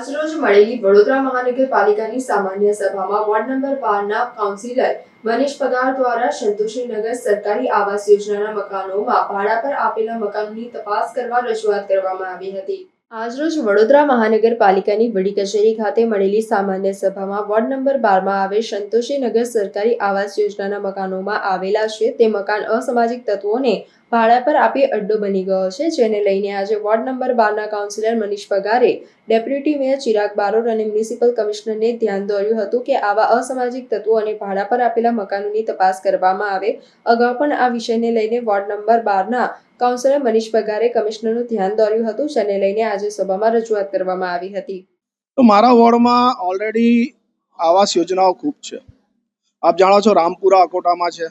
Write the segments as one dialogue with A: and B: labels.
A: આજરોજ મળેલી વડોદરા મહાનગરપાલિકાની સામાન્ય સભામાં વોર્ડ નંબર બારના કાઉન્સિલર મનીષ પગાર દ્વારા સંતોષીનગર સરકારી આવાસ યોજનાના મકાનોમાં ભાડા પર આપેલા મકાનોની તપાસ કરવા રજૂઆત કરવામાં આવી હતી. આજરોજ વડોદરા મહાનગરપાલિકાની વડી કચેરી ખાતે મળેલી સામાન્ય સભામાં વોર્ડ નંબર બારમાં આવેલ સંતોષીનગર સરકારી આવાસ યોજનાના મકાનોમાં આવેલા છે. તે મકાન અસામાજિક તત્વોને ભાડા પર આપી અડ્ડો બની ગયો છે, જેને લઈને આજે વોર્ડ નંબર બારના councillor Manish Pagare, deputy mayor Chirag Barot અને મ્યુનિસિપલ કમિશનરને ધ્યાન દોર્યું હતું કે આવા અસામાજિક તત્વો અને ભાડા પર આપેલા મકાનોની તપાસ કરવામાં આવે. અગાઉ પણ આ વિષયને લઈને વોર્ડ નંબર બારના કાઉન્સિલર મનીષ પગારે કમિશનરનું ધ્યાન દોર્યું હતું, જેને લઈને આજે સભામાં રજૂઆત કરવામાં આવી હતી.
B: તો મારા વોર્ડમાં ઓલરેડી આવાસ યોજનાઓ ખૂબ છે. આપ જાણો છો રામપુરા અકોટામાં છે.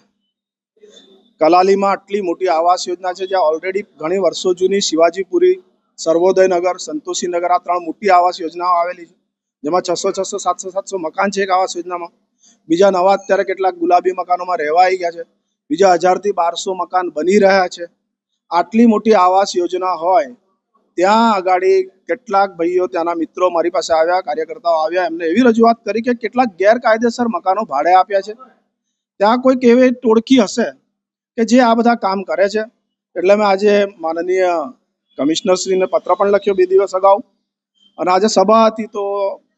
B: કલાલીમાં આટલી મોટી આવાસ યોજના છે, જ્યાં ઓલરેડી ઘણી વર્ષો જૂની શિવાજીપુરી, સર્વોદયનગર, સંતોષીનગર આ ત્રણ મોટી આવાસ યોજનાઓ આવેલી છે. જેમાં છસો છસો સાતસો સાતસો મકાન છે એક આવાસ યોજનામાં. બીજા નવા અત્યારે કેટલાક ગુલાબી મકાનોમાં રહેવા આવી ગયા છે. બીજા હજારથી બારસો મકાન બની રહ્યા છે. આટલી મોટી આવાસ યોજના હોય, ત્યાં આગાડી કેટલાક ભાઈઓ, ત્યાંના મિત્રો મારી પાસે આવ્યા, કાર્યકર્તાઓ આવ્યા, એમને એવી રજૂઆત કરી કે કેટલાક ગેરકાયદેસર મકાનો ભાડે આપ્યા છે. ત્યાં કોઈક એવી ટોળકી હશે? કે જે આ બધા કામ કરે છે. એટલે મેં આજે માનનીય કમિશનરશ્રીને પત્ર પણ લખ્યો બે દિવસ અગાઉ. અને આજે સભા હતી તો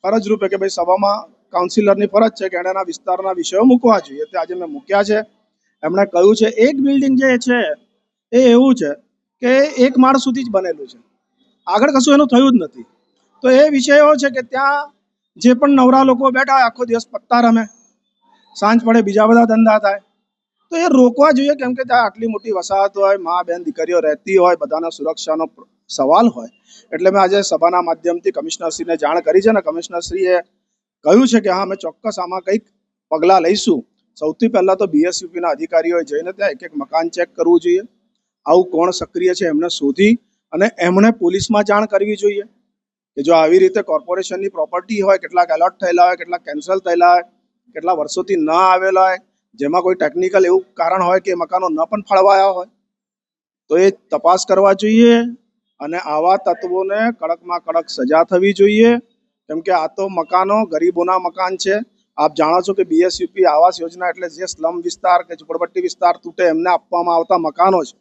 B: ફરજ રૂપે કે ભાઈ સભામાં કાઉન્સિલરની ફરજ છે કે એણે એના વિસ્તારના વિષયો મૂકવા જોઈએ. તે આજે મેં મૂક્યા છે. એમણે કહ્યું છે, એક બિલ્ડિંગ જે છે એ એવું છે કે એક માળ સુધી જ બનેલું છે. આગળ કશું એનું થયું જ નથી. તો એ વિષયો છે કે ત્યાં જે પણ નવરા લોકો બેઠા હોય, આખો દિવસ પત્તા રમે. સાંજ પડે બીજા બધા ધંધા થાય. તો એ રોકવા જોઈએ, કેમ કે ત્યાં આટલી મોટી વસાહત હોય, મા બેન દીકરીઓ રહેતી હોય, બધાના સુરક્ષાનો સવાલ હોય. એટલે મેં આજે સભાના માધ્યમથી કમિશનરશ્રીને જાણ કરી છે ને કમિશનરશ્રીએ કહ્યું છે કે હા, અમે ચોક્કસ આમાં કંઈક પગલાં લઈશું. સૌથી પહેલાં તો બીએસયુપીના અધિકારીઓએ જઈને ત્યાં એક એક મકાન ચેક કરવું જોઈએ. આવું કોણ સક્રિય છે એમને શોધી અને એમણે પોલીસમાં જાણ કરવી જોઈએ. કે જો આવી રીતે કોર્પોરેશનની પ્રોપર્ટી હોય, કેટલાક એલોટ થયેલા હોય, કેટલાક કેન્સલ થયેલા હોય, કેટલા વર્ષોથી ન આવેલા હોય જેમાં કોઈ ટેકનિકલ એવું કારણ હોય કે મકાનો ન પણ ફળવાયા હોય તો એ તપાસ કરવા જોઈએ અને આવા તત્વોને કડકમાં કડક સજા થવી જોઈએ. કેમ કે આ તો મકાનો ગરીબોના મકાન છે. આપ જાણો છો કે બીએસયુપી આવાસ યોજના એટલે જે સ્લમ વિસ્તાર કે ઝુંપડપટ્ટી વિસ્તાર તૂટે એમને આપવામાં આવતા મકાનો છે.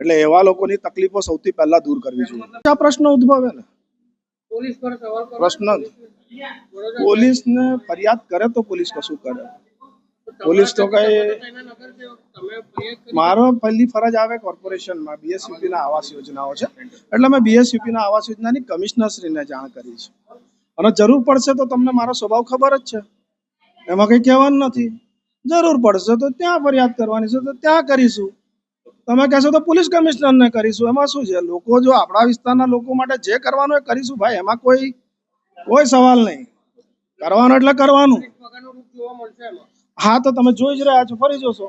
B: એટલે એવા લોકોની તકલીફો સૌથી પહેલા દૂર કરવી જોઈએ. આ પ્રશ્ન ઉદ્ભવે ને?
C: પોલીસ પર
B: પ્રશ્ન પોલીસને ફરિયાદ કરે તો પોલીસ કશું કરે. પોલીસ તો કઈ મારો પહેલી ફરજ આવે કોર્પોરેશનમાં બીએસયુપી ના આવાસ યોજનાઓ છે. એટલે મેં બીએસયુપી ના આવાસ યોજનાની કમિશનરશ્રીને જાણ કરી છે અને જરૂર પડશે તો તમને મારો સ્વભાવ ખબર જ છે. એમાં કંઈ કહેવાનું નથી. જરૂર પડશે તો ત્યાં ફરિયાદ કરવાની છે તો ત્યાં કરીશું. તમે કહેશો તો પોલીસ કમિશનરને કરીશું. એમાં શું છે? લોકો જો આપણા વિસ્તારના લોકો માટે જે કરવાનું એ કરીશું ભાઈ. એમાં કોઈ કોઈ સવાલ નહીં. કરવાનું એટલે કરવાનું.
C: જોવા મળશે એમાં.
B: હા તો તમે જોઈ જ રહ્યા છો ફરી જોશો.